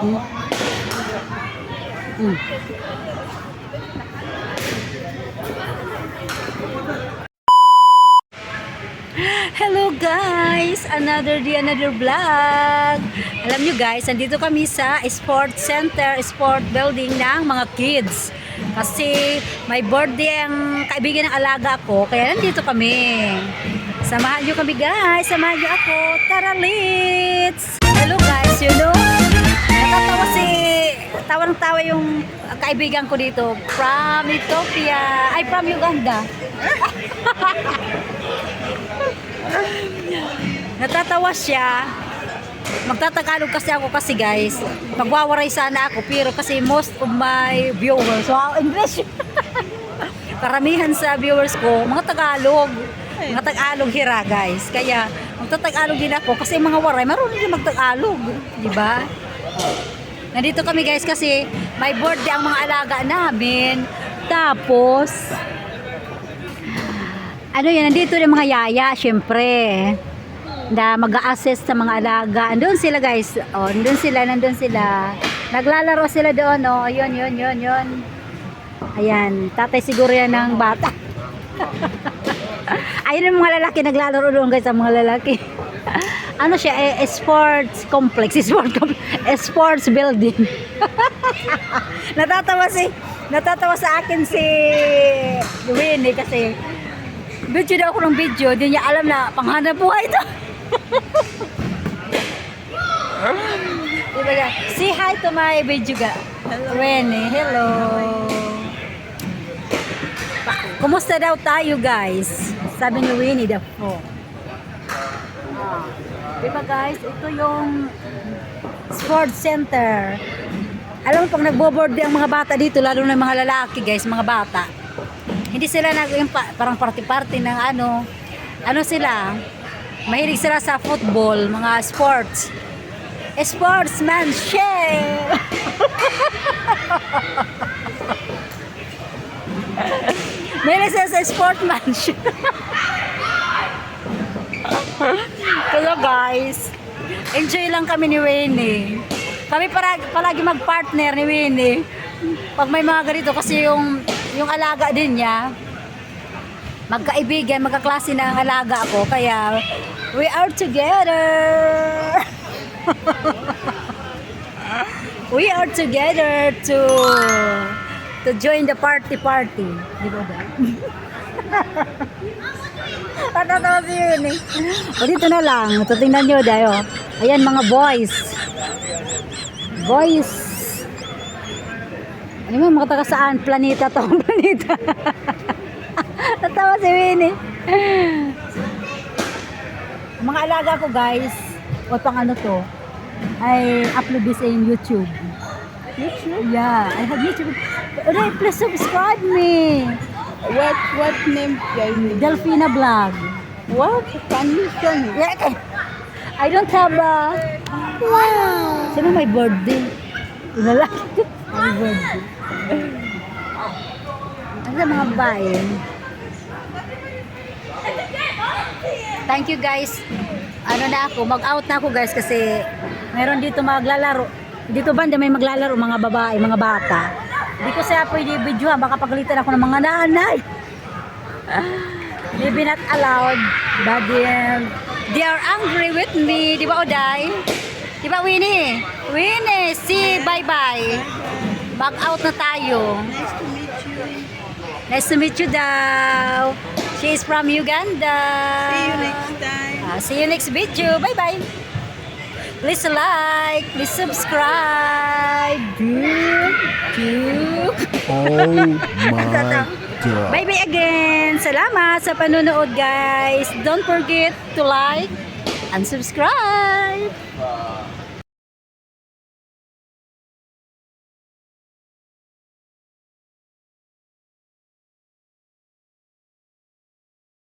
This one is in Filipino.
Mm. Hello guys! Another day, another vlog! Alam nyo guys, andito kami sa Sport Center, Sport Building ng mga kids. Kasi may birthday ang kaibigan ng alaga ko, kaya nandito kami. Samahan nyo kami guys! Samahan nyo ako! Tara, let's! Hello guys, you know, natatawa si, tawang-tawa yung kaibigan ko dito from Ethiopia, ay from Uganda. Natatawa siya. Magtatagalog kasi ako kasi guys. Magwawaray sana ako pero kasi most of my viewers, so English. Karamihan sa viewers ko, mga Tagalog. Mga Tagalog hira guys. Kaya magtatagalog din ako kasi mga waray, marunong din magtagalog. Di ba? Nandito kami guys kasi may birthday ang mga alaga namin. Tapos, ano yan, nandito yung mga yaya, syempre. Na mag-a-assist sa mga alaga. Andun sila guys. Oh, nandun sila, nandun sila. Naglalaro sila doon, oh. Yun, yun, yun, yun. Ayan, tatay siguro yan ng bata. Ayun yung mga lalaki naglalaro doon guys, ang mga lalaki. Ano siya, eh, sports complex, sports complex, sports building. natatawa si, natatawa sa akin si Winnie kasi video daw ako ng video, di niya alam na panghanap buhay ito. diba ka? Say hi to my video ga. Winnie, hello. Kumusta daw tayo guys? Sabi ni Winnie the Pooh. Ah. Diba guys, ito yung sports center. Alam mo pag nagbo-board ang mga bata dito, lalo na mga lalaki guys, mga bata. Hindi sila nag yung pa- parang party-party ng ano. Ano sila? Mahilig sila sa football, mga sports. Sportsmanship! Mahilig sila sa sportsmanship. Kaya guys, enjoy lang kami ni Winnie. Kami palagi, palagi mag-partner ni Winnie. Pag may mga ganito kasi yung yung alaga din niya, magkaibigan, magkaklase na ang alaga ko. Kaya, we are together. we are together to to join the party party. Di ba ba? Tatatawa si yun eh. O dito na lang. Ito tingnan nyo dayo. Ayan mga boys. Boys. Ano mo, mga taga saan? Planeta to. Planeta. Tatawa si Winnie. Mga alaga ko guys. O pang ano to. I upload this in YouTube. YouTube? Yeah, I have YouTube. Uday, please subscribe me. What what name me? Delfina Vlog. What? Can you show me? Yeah. I don't have a... Wow! Sino may birthday? Lalaki. may birthday. Ano sa mga babae? Thank you guys. Ano na ako, mag-out na ako guys kasi meron dito maglalaro. Dito banda may maglalaro mga babae, mga bata. Hindi ko siya pwede video baka pagalitan ako ng mga nanay. Maybe not allowed, but um, they are angry with me. Di ba, Oday? Di ba, Winnie? Winnie, si bye-bye. Back out na tayo. Nice to meet Nice to meet you you. daw. She is from Uganda. See you next time. Ah, see you next video. Bye-bye. Please like, please subscribe. Dude, dude. Oh my god. Bye-bye again. Salamat sa panonood, guys. Don't forget to like and subscribe.